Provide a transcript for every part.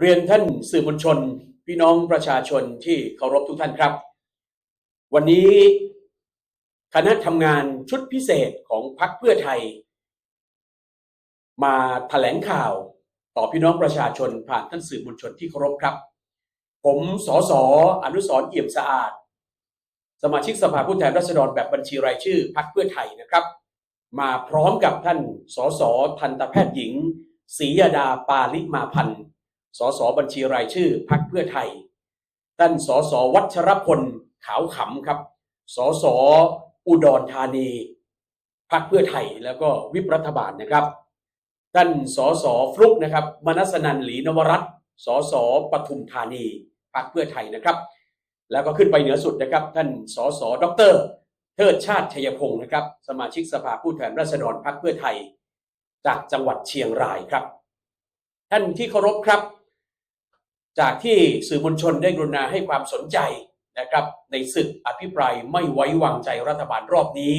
เรียนท่านสื่อมวลชน พี่น้องประชาชนที่เคารพทุกท่านครับ วันนี้คณะทำงานชุดพิเศษของพรรคเพื่อไทย มาแถลงข่าวต่อพี่น้องประชาชนผ่านท่านสื่อมวลชนที่เคารพครับ ผมสอสออนุสรเอี่ยมสะอาด สมาชิกสภาผู้แทนราษฎรแบบบัญชีรายชื่อพรรคเพื่อไทยนะครับ มาพร้อมกับท่านสอสอทันตแพทย์หญิงศรียดาปาลิมาพันธ์ สสบัญชีรายชื่อพักเพื่อไทย ท่านสสวัชรพลขาวขำครับ สสอุดรธานีพักเพื่อไทยแล้วก็วิปรัฐบาลนะครับ ท่านสสฟลุกนะครับมนัสนันหลีนวรัตสสปทุมธานีพักเพื่อไทยนะครับ แล้วก็ขึ้นไปเหนือสุดนะครับ ท่านสสดรเทิดชาติชัยพงศ์นะครับ สมาชิกสภาผู้แทนราษฎรพักเพื่อไทย จากจังหวัดเชียงรายครับ ท่านที่เคารพครับ จากที่สื่อมวลชนได้กรุณาให้ความสนใจนะครับในศึกอภิปรายไม่ไว้วางใจรัฐบาลรอบนี้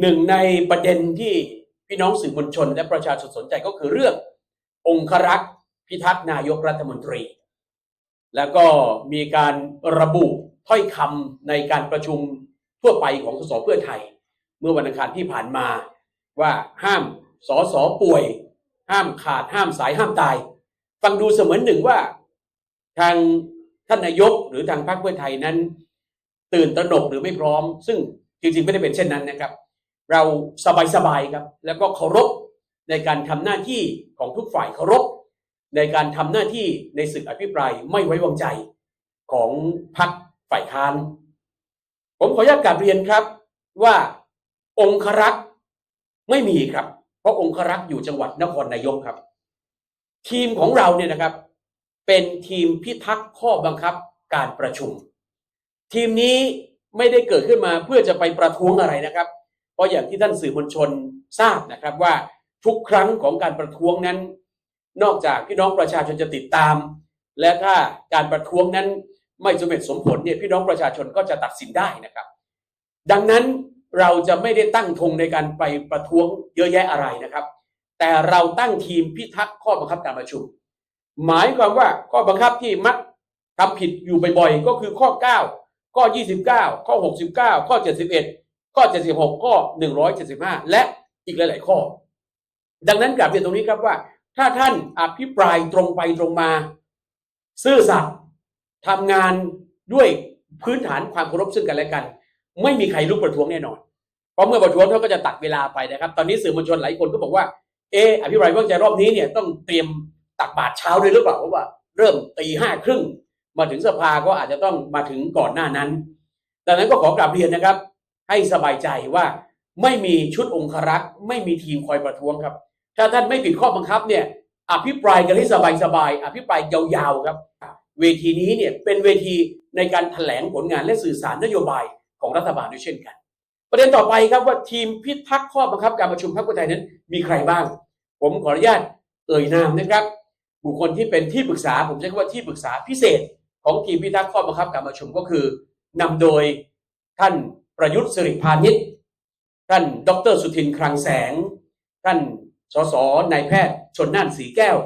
หนึ่งในประเด็นที่พี่น้องสื่อมวลชนและประชาชนสนใจก็คือเรื่อง องครักษ์พิทักษ์นายกรัฐมนตรี แล้วก็มีการระบุถ้อยคำในการประชุมทั่วไปของสสเพื่อไทย เมื่อวันอังคารที่ผ่านมาว่าห้ามสอสอป่วย ห้ามขาดห้ามสายห้ามตาย ฟังดูเสมือนหนึ่งว่า ทางท่านนายกหรือทางพรรคเพื่อไทยนั้น ตื่นตระหนกหรือไม่พร้อม ซึ่งจริงๆไม่ได้เป็นเช่นนั้นนะครับ เราสบายๆครับ แล้วก็เคารพในการทำหน้าที่ของทุกฝ่ายเคารพในการทำหน้าที่ในศึกอภิปรายไม่ไว้วางใจของพรรคฝ่ายค้าน ผมขออนุญาตกราบเรียนครับว่าองครักษ์ไม่มีครับ เพราะองครักษ์อยู่จังหวัดนครนายกครับ ทีมของเราเนี่ยนะครับ เป็นทีมพิทักษ์ข้อบังคับการประชุม ทีมนี้ไม่ได้เกิดขึ้นมาเพื่อจะไปประท้วงอะไรนะครับ เพราะอย่างที่ท่านสื่อมวลชนทราบนะครับว่าทุกครั้งของการประท้วงนั้น นอกจากพี่น้องประชาชนจะติดตาม และถ้าการประท้วงนั้นไม่สมเหตุสมผลเนี่ยพี่น้องประชาชนก็จะตัดสินได้นะครับ ดังนั้นเราจะไม่ได้ตั้งธงในการไปประท้วงเยอะแยะอะไรนะครับ แต่เราตั้งทีมพิทักษ์ข้อบังคับการประชุม หมายความว่าข้อบังคับที่มักทำผิดอยู่บ่อยๆ ก็คือข้อ 9 ข้อ 29 ข้อ 69 ข้อ 71 ข้อ 76 ข้อ 175 และอีกหลาย ๆ ข้อ ดังนั้นกลับเรียนตรงนี้ครับว่า ถ้าท่านอภิปรายตรงไปตรงมา ซื่อสัตย์ทำงานด้วยพื้นฐานความเคารพซึ่งกันและกัน ไม่มีใครลุกประท้วงแน่นอน เพราะเมื่อประท้วงเขาก็จะตัดเวลาไปนะครับ ตอนนี้สื่อมวลชนหลายคนก็บอกว่า เอออภิปรายไม่ไว้วางใจรอบนี้เนี่ยต้องเตรียมตักบาตรเช้าด้วยหรือเปล่าเพราะว่าเริ่มตีห้าครึ่งมาถึงสภาก็อาจจะต้องมาถึงก่อนหน้านั้น ดังนั้นก็ขอกราบเรียนนะครับ ให้สบายใจว่าไม่มีชุดองครักษ์ไม่มีทีมคอยประท้วงครับ ถ้าท่านไม่ผิดข้อบังคับเนี่ยอภิปรายกันให้สบายๆอภิปรายยาวๆครับ เวทีนี้เนี่ยเป็นเวทีในการแถลงผลงานและสื่อสารนโยบายของรัฐบาลด้วยเช่นกัน ประเด็นต่อไปครับว่าทีมพิทักษ์ข้อบังคับการประชุมพรรคเพื่อไทยนั้น มีใครบ้าง ผมขออนุญาตเอ่ยนามนะครับ บุคคลที่เป็นที่ปรึกษา ผมใช้คำว่าที่ปรึกษาพิเศษ ของทีมพิทักษ์ข้อบังคับการประชุมก็คือนำโดยท่านประยุทธ์สิริพานิชท่านดรสุทินคลังแสง ท่านสสนายแพทย์ชนน่านสีแก้ว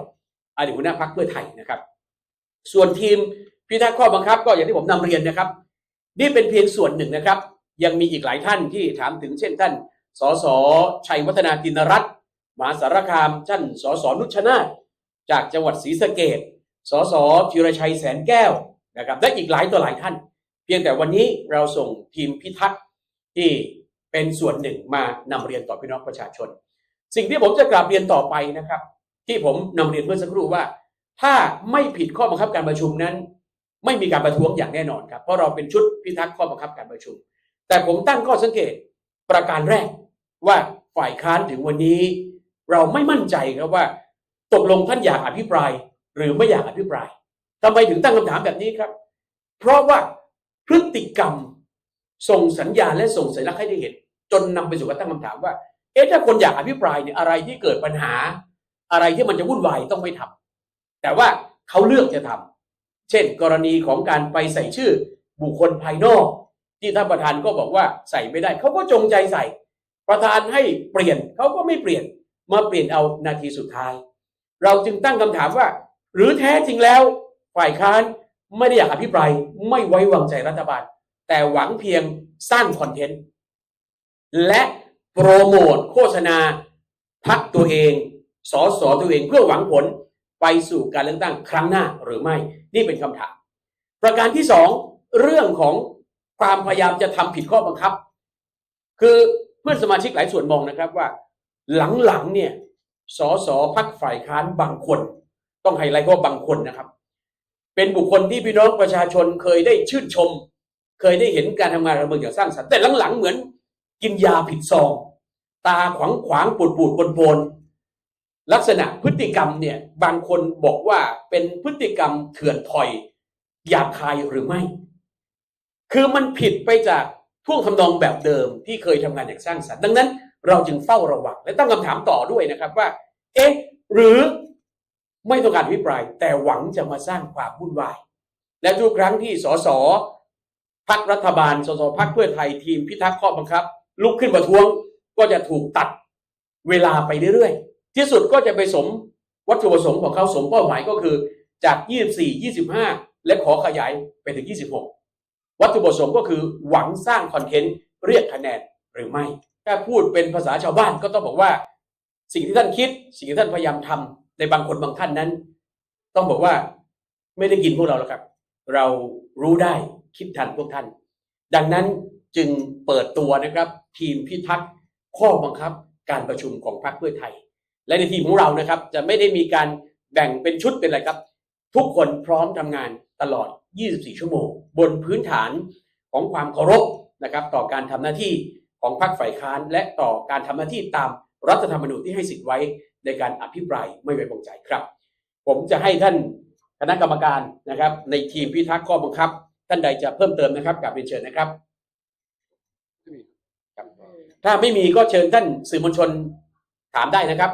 อดีตหัวหน้าพรรคเพื่อไทยนะครับ ส่วนทีมพิทักษ์ข้อบังคับก็อย่างที่ผมนำเรียนนะครับ นี่เป็นเพียงส่วนหนึ่งนะครับ ยังมีอีกหลายท่านที่ถามถึงเช่นท่าน สสชัยวัฒนากินรัตน์มหาสารคามท่านสสนุชนาจากจังหวัดศรีสะเกดสสธีรชัยแสนแก้วนะครับและอีกหลายต่อหลายท่าน เพียงแต่วันนี้เราส่งทีมพิทักษ์ที่เป็นส่วนหนึ่งมานำเรียนต่อพี่น้องประชาชน สิ่งที่ผมจะกราบเรียนต่อไปนะครับ ที่ผมนำเรียนเมื่อสักครู่ว่า ถ้าไม่ผิดข้อบังคับการประชุมนั้น ไม่มีการประท้วงอย่างแน่นอนครับเพราะเราเป็นชุดพิทักษ์ข้อบังคับการประชุม แต่ผมตั้งข้อสังเกตประการแรกว่าฝ่ายค้านถึงวันนี้ เราไม่มั่นใจครับว่า ตกลงท่านอยากอภิปราย หรือไม่อยากอภิปรายทำไมถึงตั้งคำถามแบบนี้ครับ เพราะว่าพฤติกรรมส่งสัญญาณและส่งสัญลักษณ์ให้ได้เห็น จนนำไปสู่การตั้งคำถามว่า เอ๊ะถ้าคนอยากอภิปรายเนี่ยอะไรที่เกิดปัญหา อะไรที่มันจะวุ่นวายต้องไม่ทำแต่ว่าเขาเลือกจะทำเช่น กรณีของการไปใส่ชื่อบุคคลภายนอก ที่ท่านประธานก็บอกว่าใส่ไม่ได้ เขาก็จงใจใส่ ประธานให้เปลี่ยนเขาก็ไม่เปลี่ยนมาเปลี่ยนเอานาทีสุดท้าย เราจึงตั้งคำถามว่า หรือแท้จริงแล้วฝ่ายค้านไม่ได้อยากอภิปรายไม่ไว้วางใจรัฐบาล แต่หวังเพียงสร้างคอนเทนต์ และโปรโมทโฆษณาพักตัวเองสอสอตัวเองเพื่อหวังผลไปสู่การเลือกตั้งครั้งหน้าหรือไม่นี่เป็นคำถาม ประการที่สองเรื่องของ ความพยายามจะทำผิดข้อบังคับ คือเพื่อนสมาชิกหลายส่วนมองนะครับว่า หลังๆเนี่ยสสพักฝ่ายค้านบางคน ต้องไฮไลท์ว่าบางคนนะครับ เป็นบุคคลที่พี่น้องประชาชนเคยได้ชื่นชม เคยได้เห็นการทำงานระเบิดอย่างสร้างสรรค์แต่หลังๆเหมือน กินยาผิดซอง ตาขวางขวางปูดปูดปนปนลักษณะพฤติกรรมเนี่ยบางคนบอกว่าเป็นพฤติกรรมเถื่อนถอยหยาบคายหรือไม่ คือมันผิดไปจากท่วงทำนองแบบเดิมที่เคยทำงานอย่างสร้างสรรค์ดังนั้น เราจึงเฝ้าระวังและตั้งคำถามต่อด้วยนะครับว่า เอ๊ะ หรือไม่ต้องการอภิปราย แต่หวังจะมาสร้างความวุ่นวาย และทุกครั้งที่สสพักรัฐบาล สสพักเพื่อไทยทีมพิทักษ์ข้อบังคับ ลุกขึ้นประท้วงก็จะถูกตัดเวลาไปเรื่อยๆ ที่สุดก็จะไปสมวัตถุประสงค์ของเขาสมเป้าหมายก็คือจาก 24 25 และขอขยายไปถึง 26 วัตถุประสงค์ก็คือหวังสร้างคอนเทนต์เรียกคะแนนหรือไม่ถ้าพูดเป็นภาษาชาวบ้านก็ต้องบอกว่า สิ่งที่ท่านคิด สิ่งที่ท่านพยายามทำในบางคนบางท่านนั้น ต้องบอกว่าไม่ได้กินพวกเราแล้วครับ เรารู้ได้คิดทันพวกท่าน ดังนั้นจึงเปิดตัวนะครับ ทีมพิทักษ์ข้อบังคับการประชุมของพรรคเพื่อไทย และในทีมของเรานะครับ จะไม่ได้มีการแบ่งเป็นชุดเป็นอะไรครับ ทุกคนพร้อมทำงานตลอด 24 ชั่วโมง บนพื้นฐานของความเคารพนะครับต่อการทำหน้าที่ของพรรคฝ่ายค้าน และต่อการทำหน้าที่ตามรัฐธรรมนูญที่ให้สิทธิ์ไว้ในการอภิปรายไม่ไว้วางใจครับ ผมจะให้ท่านคณะกรรมการนะครับในทีมพิทักษ์ข้อบังคับ ท่านใดจะเพิ่มเติมนะครับกับเรียนเชิญนะครับครับถ้าไม่มีก็เชิญท่านสื่อมวลชนถามได้นะครับ